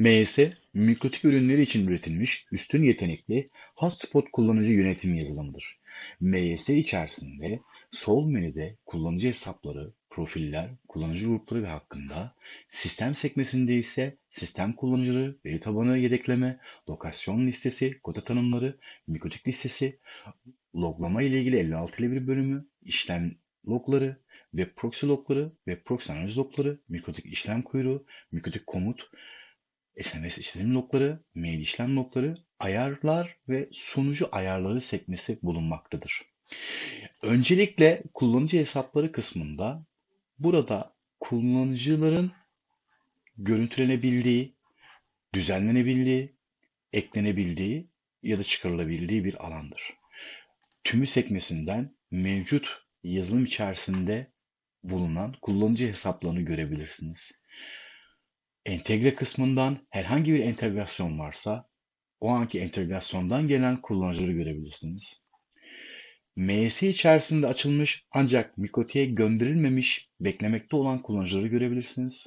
MS, mikrotik ürünleri için üretilmiş üstün yetenekli hotspot kullanıcı yönetim yazılımıdır. MS içerisinde sol menüde kullanıcı hesapları, profiller, kullanıcı grupları ve hakkında, sistem sekmesinde ise sistem kullanıcıları, veri tabanı yedekleme, lokasyon listesi, kota tanımları, mikrotik listesi, loglama ile ilgili 56 ile bir bölümü, işlem logları, web proxy logları, web proxy analiz logları, mikrotik işlem kuyruğu, mikrotik komut, SMS işlem logları, mail işlem logları, ayarlar ve sunucu ayarları sekmesi bulunmaktadır. Öncelikle kullanıcı hesapları kısmında burada kullanıcıların görüntülenebildiği, düzenlenebildiği, eklenebildiği ya da çıkarılabildiği bir alandır. Tümü sekmesinden mevcut yazılım içerisinde bulunan kullanıcı hesaplarını görebilirsiniz. Entegre kısmından herhangi bir entegrasyon varsa o anki entegrasyondan gelen kullanıcıları görebilirsiniz. MS içerisinde açılmış ancak Mikoti'ye gönderilmemiş beklemekte olan kullanıcıları görebilirsiniz.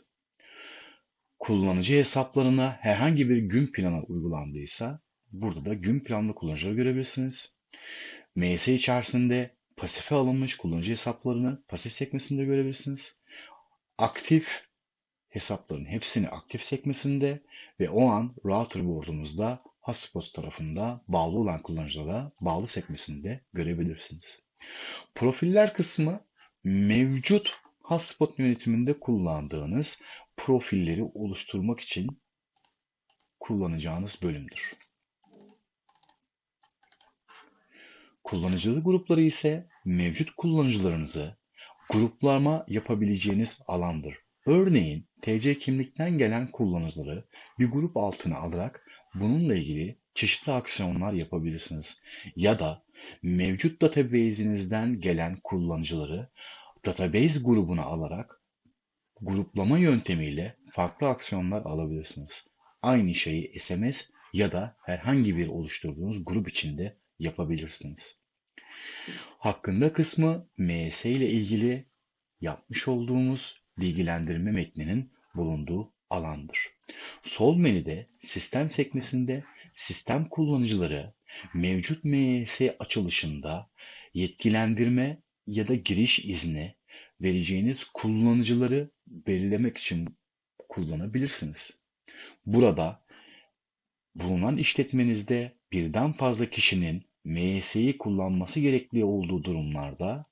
Kullanıcı hesaplarına herhangi bir gün planı uygulandıysa burada da gün planlı kullanıcıları görebilirsiniz. MS içerisinde pasife alınmış kullanıcı hesaplarını pasif sekmesinde görebilirsiniz. Aktif hesapların hepsini aktif sekmesinde ve o an router board'umuzda hotspot tarafında bağlı olan kullanıcılara bağlı sekmesinde görebilirsiniz. Profiller kısmı mevcut hotspot yönetiminde kullandığınız profilleri oluşturmak için kullanacağınız bölümdür. Kullanıcı grupları ise mevcut kullanıcılarınızı gruplama yapabileceğiniz alandır. Örneğin TC kimlikten gelen kullanıcıları bir grup altına alarak bununla ilgili çeşitli aksiyonlar yapabilirsiniz. Ya da mevcut database'inizden gelen kullanıcıları database grubuna alarak gruplama yöntemiyle farklı aksiyonlar alabilirsiniz. Aynı şeyi SMS ya da herhangi bir oluşturduğunuz grup içinde yapabilirsiniz. Hakkında kısmı MS ile ilgili yapmış olduğumuz bilgilendirme metninin bulunduğu alandır. Sol menüde sistem sekmesinde sistem kullanıcıları mevcut MS açılışında yetkilendirme ya da giriş izni vereceğiniz kullanıcıları belirlemek için kullanabilirsiniz. Burada bulunan işletmenizde birden fazla kişinin MS'yi kullanması gerekli olduğu durumlarda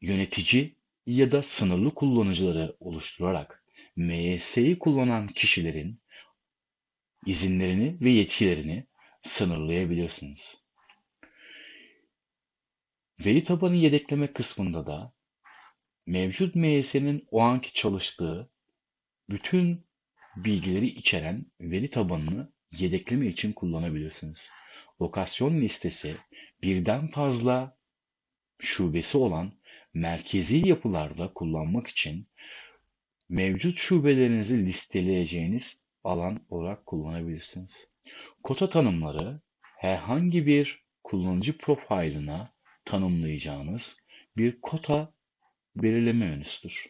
yönetici ya da sınırlı kullanıcıları oluşturarak MS'yi kullanan kişilerin izinlerini ve yetkilerini sınırlayabilirsiniz. Veri tabanı yedekleme kısmında da mevcut MS'nin o anki çalıştığı bütün bilgileri içeren veri tabanını yedekleme için kullanabilirsiniz. Lokasyon listesi birden fazla şubesi olan merkezi yapılarda kullanmak için mevcut şubelerinizi listeleyeceğiniz alan olarak kullanabilirsiniz. Kota tanımları herhangi bir kullanıcı profiline tanımlayacağınız bir kota belirleme menüsüdür.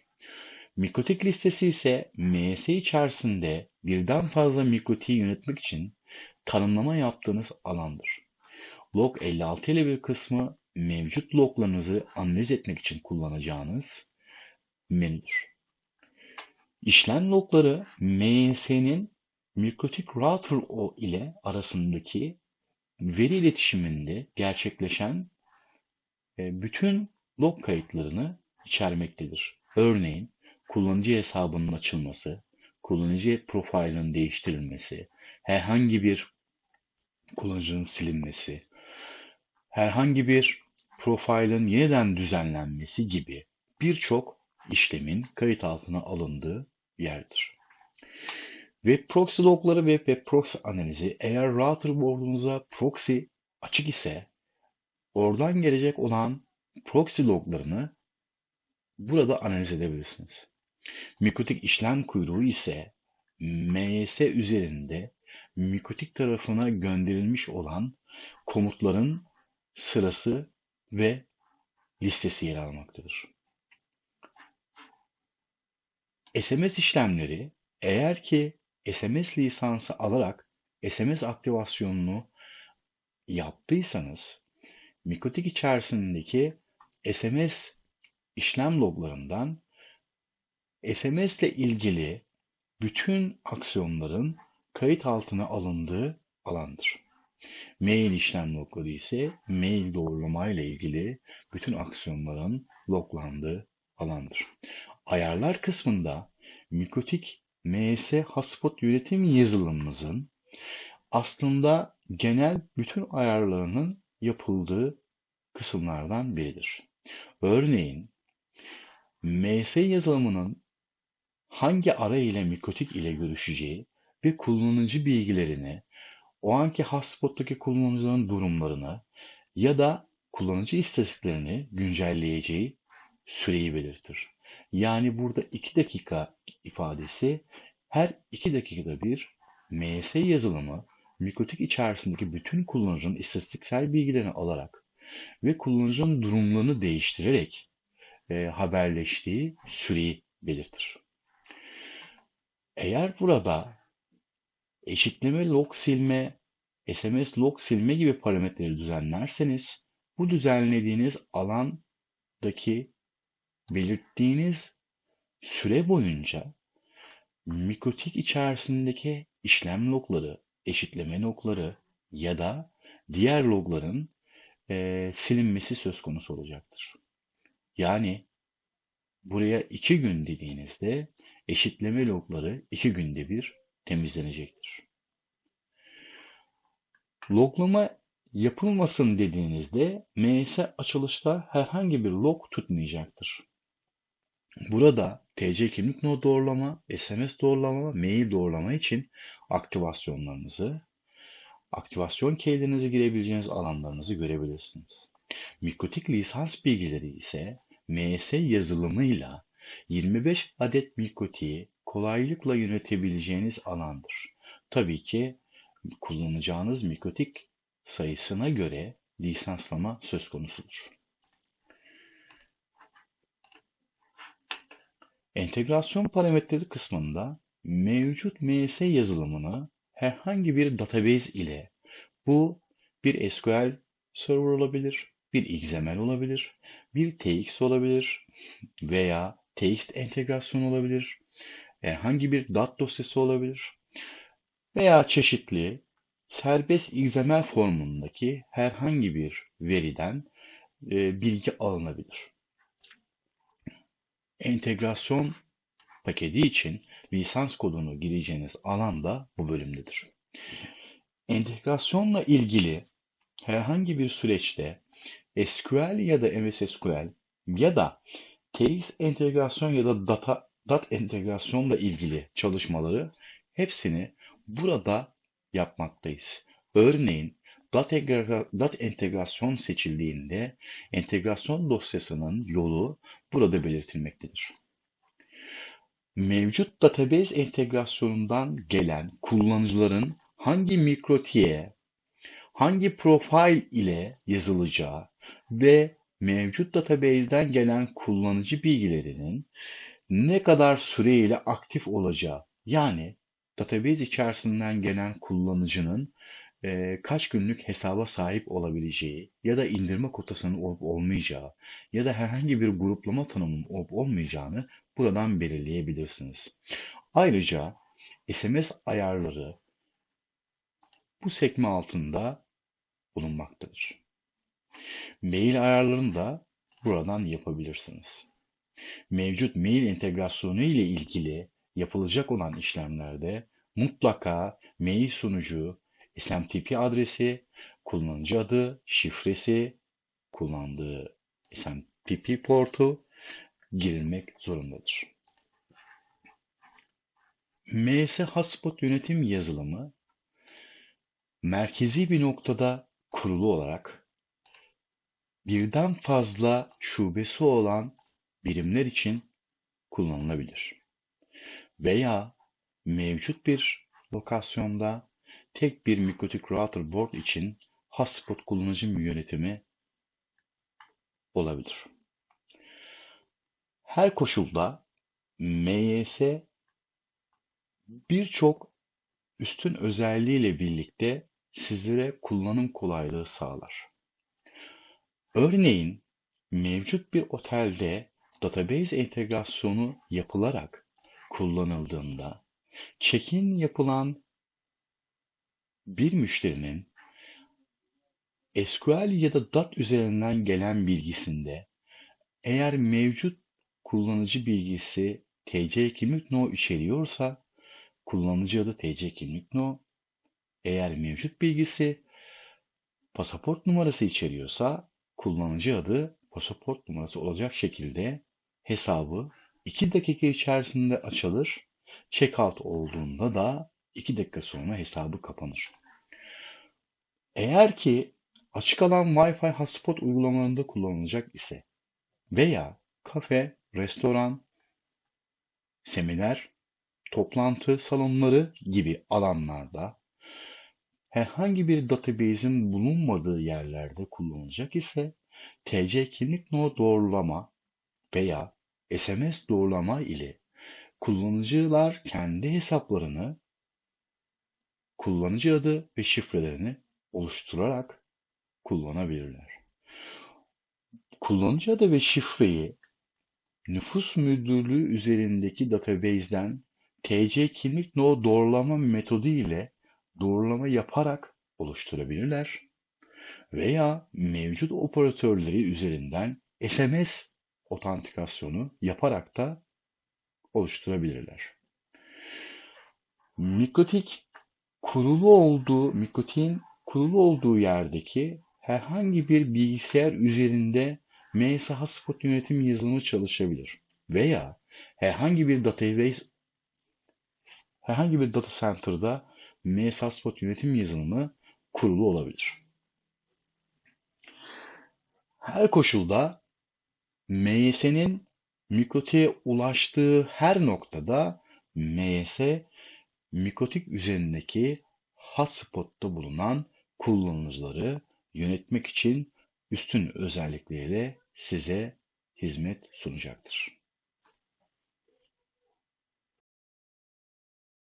Mikrotik listesi ise MS içerisinde birden fazla mikrotiği yönetmek için tanımlama yaptığınız alandır. Log 56 ile bir kısmı mevcut loglarınızı analiz etmek için kullanacağınız menüdür. İşlem logları MS'nin mikrotik router o ile arasındaki veri iletişiminde gerçekleşen e, bütün log kayıtlarını içermektedir. Örneğin kullanıcı hesabının açılması, kullanıcı profilinin değiştirilmesi, herhangi bir kullanıcının silinmesi, herhangi bir profilin yeniden düzenlenmesi gibi birçok işlemin kayıt altına alındığı yerdir. Web proxy logları ve web proxy analizi eğer router board'unuza proxy açık ise oradan gelecek olan proxy loglarını burada analiz edebilirsiniz. Mikrotik işlem kuyruğu ise MS üzerinde Mikotik tarafına gönderilmiş olan komutların sırası ve listesi yer almaktadır. SMS işlemleri eğer ki SMS lisansı alarak SMS aktivasyonunu yaptıysanız Mikotik içerisindeki SMS işlem loglarından SMS ile ilgili bütün aksiyonların kayıt altına alındığı alandır. Mail işlem logları ise mail doğrulama ile ilgili bütün aksiyonların loglandığı alandır. Ayarlar kısmında Mikotik MS Hotspot yönetim yazılımımızın aslında genel bütün ayarlarının yapıldığı kısımlardan biridir. Örneğin MS yazılımının hangi ara ile Mikotik ile görüşeceği ve kullanıcı bilgilerini, o anki hotspot'taki kullanıcıların durumlarını ya da kullanıcı istatistiklerini güncelleyeceği süreyi belirtir. Yani burada 2 dakika ifadesi her 2 dakikada bir MS yazılımı Mikotik içerisindeki bütün kullanıcının istatistiksel bilgilerini alarak ve kullanıcının durumlarını değiştirerek e, haberleştiği süreyi belirtir. Eğer burada eşitleme log silme, SMS log silme gibi parametreleri düzenlerseniz bu düzenlediğiniz alandaki belirttiğiniz süre boyunca mikotik içerisindeki işlem logları, eşitleme logları ya da diğer logların e, silinmesi söz konusu olacaktır. Yani buraya iki gün dediğinizde eşitleme logları iki günde bir temizlenecektir. Loglama yapılmasın dediğinizde MS açılışta herhangi bir log tutmayacaktır. Burada TC kimlik nodu doğrulama, SMS doğrulama, mail doğrulama için aktivasyonlarınızı, aktivasyon kilidinizi girebileceğiniz alanlarınızı görebilirsiniz. Mikotik lisans bilgileri ise MS yazılımıyla 25 adet mikotiği kolaylıkla yönetebileceğiniz alandır. Tabii ki kullanacağınız mikotik sayısına göre lisanslama söz konusudur. Entegrasyon parametreleri kısmında mevcut MS yazılımını herhangi bir database ile bu bir SQL server olabilir, bir XML olabilir, bir TX olabilir veya TXT entegrasyon olabilir, herhangi bir DAT dosyası olabilir veya çeşitli serbest XML formundaki herhangi bir veriden e, bilgi alınabilir. Entegrasyon paketi için lisans kodunu gireceğiniz alan da bu bölümdedir. Entegrasyonla ilgili herhangi bir süreçte SQL ya da MS SQL ya da TX entegrasyon ya da data DAT entegrasyonla ilgili çalışmaları hepsini burada yapmaktayız. Örneğin DAT, entegrasyon seçildiğinde entegrasyon dosyasının yolu burada belirtilmektedir. Mevcut database entegrasyonundan gelen kullanıcıların hangi mikrotiye, hangi profil ile yazılacağı ve mevcut database'den gelen kullanıcı bilgilerinin ne kadar süreyle aktif olacağı yani database içerisinden gelen kullanıcının e, kaç günlük hesaba sahip olabileceği ya da indirme kotasının olup olmayacağı ya da herhangi bir gruplama tanımının olup olmayacağını buradan belirleyebilirsiniz. Ayrıca SMS ayarları bu sekme altında bulunmaktadır. Mail ayarlarını da buradan yapabilirsiniz. Mevcut mail entegrasyonu ile ilgili yapılacak olan işlemlerde mutlaka mail sunucu, SMTP adresi, kullanıcı adı, şifresi, kullandığı SMTP portu girilmek zorundadır. MS Hotspot yönetim yazılımı merkezi bir noktada kurulu olarak birden fazla şubesi olan birimler için kullanılabilir. Veya mevcut bir lokasyonda tek bir mikrotik router board için hotspot kullanıcı yönetimi olabilir. Her koşulda MYS birçok üstün özelliğiyle birlikte sizlere kullanım kolaylığı sağlar. Örneğin mevcut bir otelde database entegrasyonu yapılarak kullanıldığında check-in yapılan bir müşterinin SQL ya da DAT üzerinden gelen bilgisinde eğer mevcut kullanıcı bilgisi TC kimlik no içeriyorsa kullanıcı adı TC kimlik no, eğer mevcut bilgisi pasaport numarası içeriyorsa kullanıcı adı pasaport numarası olacak şekilde hesabı 2 dakika içerisinde açılır. Checkout olduğunda da 2 dakika sonra hesabı kapanır. Eğer ki açık alan Wi-Fi hotspot uygulamalarında kullanılacak ise veya kafe, restoran, seminer, toplantı salonları gibi alanlarda herhangi bir database'in bulunmadığı yerlerde kullanılacak ise TC kimlik no doğrulama veya SMS doğrulama ile kullanıcılar kendi hesaplarını, kullanıcı adı ve şifrelerini oluşturarak kullanabilirler. Kullanıcı adı ve şifreyi nüfus müdürlüğü üzerindeki database'den TC kimlik no doğrulama metodu ile doğrulama yaparak oluşturabilirler veya mevcut operatörleri üzerinden SMS otantikasyonu yaparak da oluşturabilirler. Mikrotik kurulu olduğu, mikrotiğin kurulu olduğu yerdeki herhangi bir bilgisayar üzerinde MS Hotspot yönetim yazılımı çalışabilir veya herhangi bir database herhangi bir data center'da MS Hotspot yönetim yazılımı kurulu olabilir. Her koşulda MYS'nin mikrotiğe ulaştığı her noktada MYS mikrotik üzerindeki hotspot'ta bulunan kullanıcıları yönetmek için üstün özellikleriyle size hizmet sunacaktır.